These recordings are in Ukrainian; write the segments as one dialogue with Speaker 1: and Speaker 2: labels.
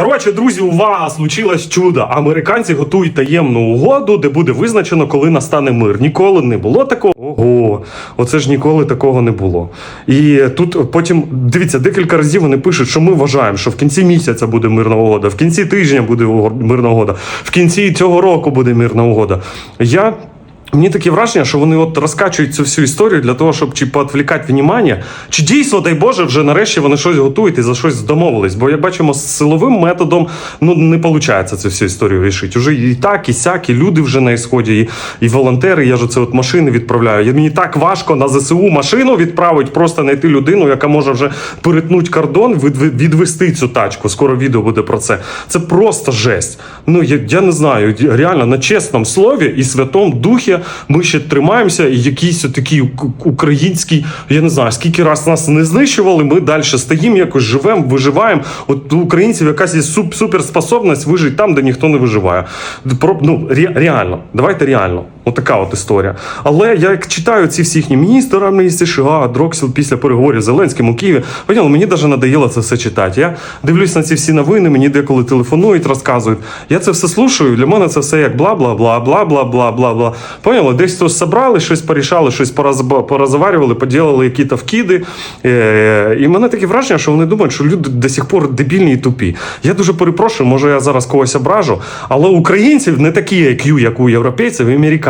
Speaker 1: Коротше, друзі, у вас случилось чудо. Американці готують таємну угоду, де буде визначено, коли настане мир. Ніколи не було такого. Ого, оце ж ніколи такого не було. І тут потім дивіться, декілька разів вони пишуть, що ми вважаємо, що в кінці місяця буде мирна угода, в кінці тижня буде мирна угода, в кінці цього року буде мирна угода. Я Мені таке враження, що вони от розкачують цю всю історію для того, щоб чи поотвлікати внимання, чи дійсно, дай Боже, вже нарешті вони щось готують і за щось домовились. Бо як бачимо, з силовим методом ну не виходить цю всю історію рішити. Уже і так, і сяк, і люди вже на ісході, і, і волонтери. Я ж оце от машини відправляю. Мені так важко на ЗСУ машину відправити, просто знайти людину, яка може вже перетнути кордон, від, від- відвести цю тачку. Скоро відео буде про це. Це просто жесть. Ну я, я не знаю, реально на чесному слові і святому духі ми ще тримаємося, і якийсь такий український, я не знаю, скільки раз нас не знищували, ми далі стоїмо, якось живемо, виживаємо. От у українців якась є суп- суперспособність вижити там, де ніхто не виживає. Про, ну, ре, реально, давайте реально. Отака от історія. Але я як читаю ці всі їхні міністра, амністії, США, Дроксіл після переговорів з Зеленським у Києві, поняли, ну, мені навіть надоїло це все читати. Я дивлюсь на ці всі новини, мені деколи телефонують, розказують. Я це все слушаю. Для мене це все як бла-бла-бла, бла-бла-бла, бла-бла. Поняли? Десь хтось собрали, щось порішали, щось порозоварювали, поділили якісь вкиди. Е, і мене таке враження, що вони думають, що люди до сих пор дебільні і тупі. Я дуже перепрошую, може я зараз когось ображу, але українців не такі IQ, як у європейців і американців.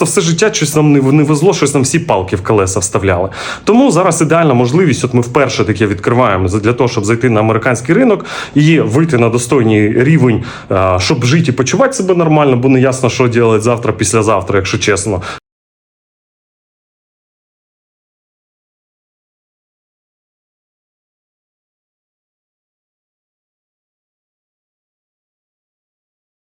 Speaker 1: все життя щось нам не, не везло, щось нам всі палки в колеса вставляли. Тому зараз ідеальна можливість. От ми вперше таке відкриваємо для того, щоб зайти на американський ринок і вийти на достойний рівень, щоб жити і почувати себе нормально, бо не ясно, що робити завтра, післязавтра, якщо чесно.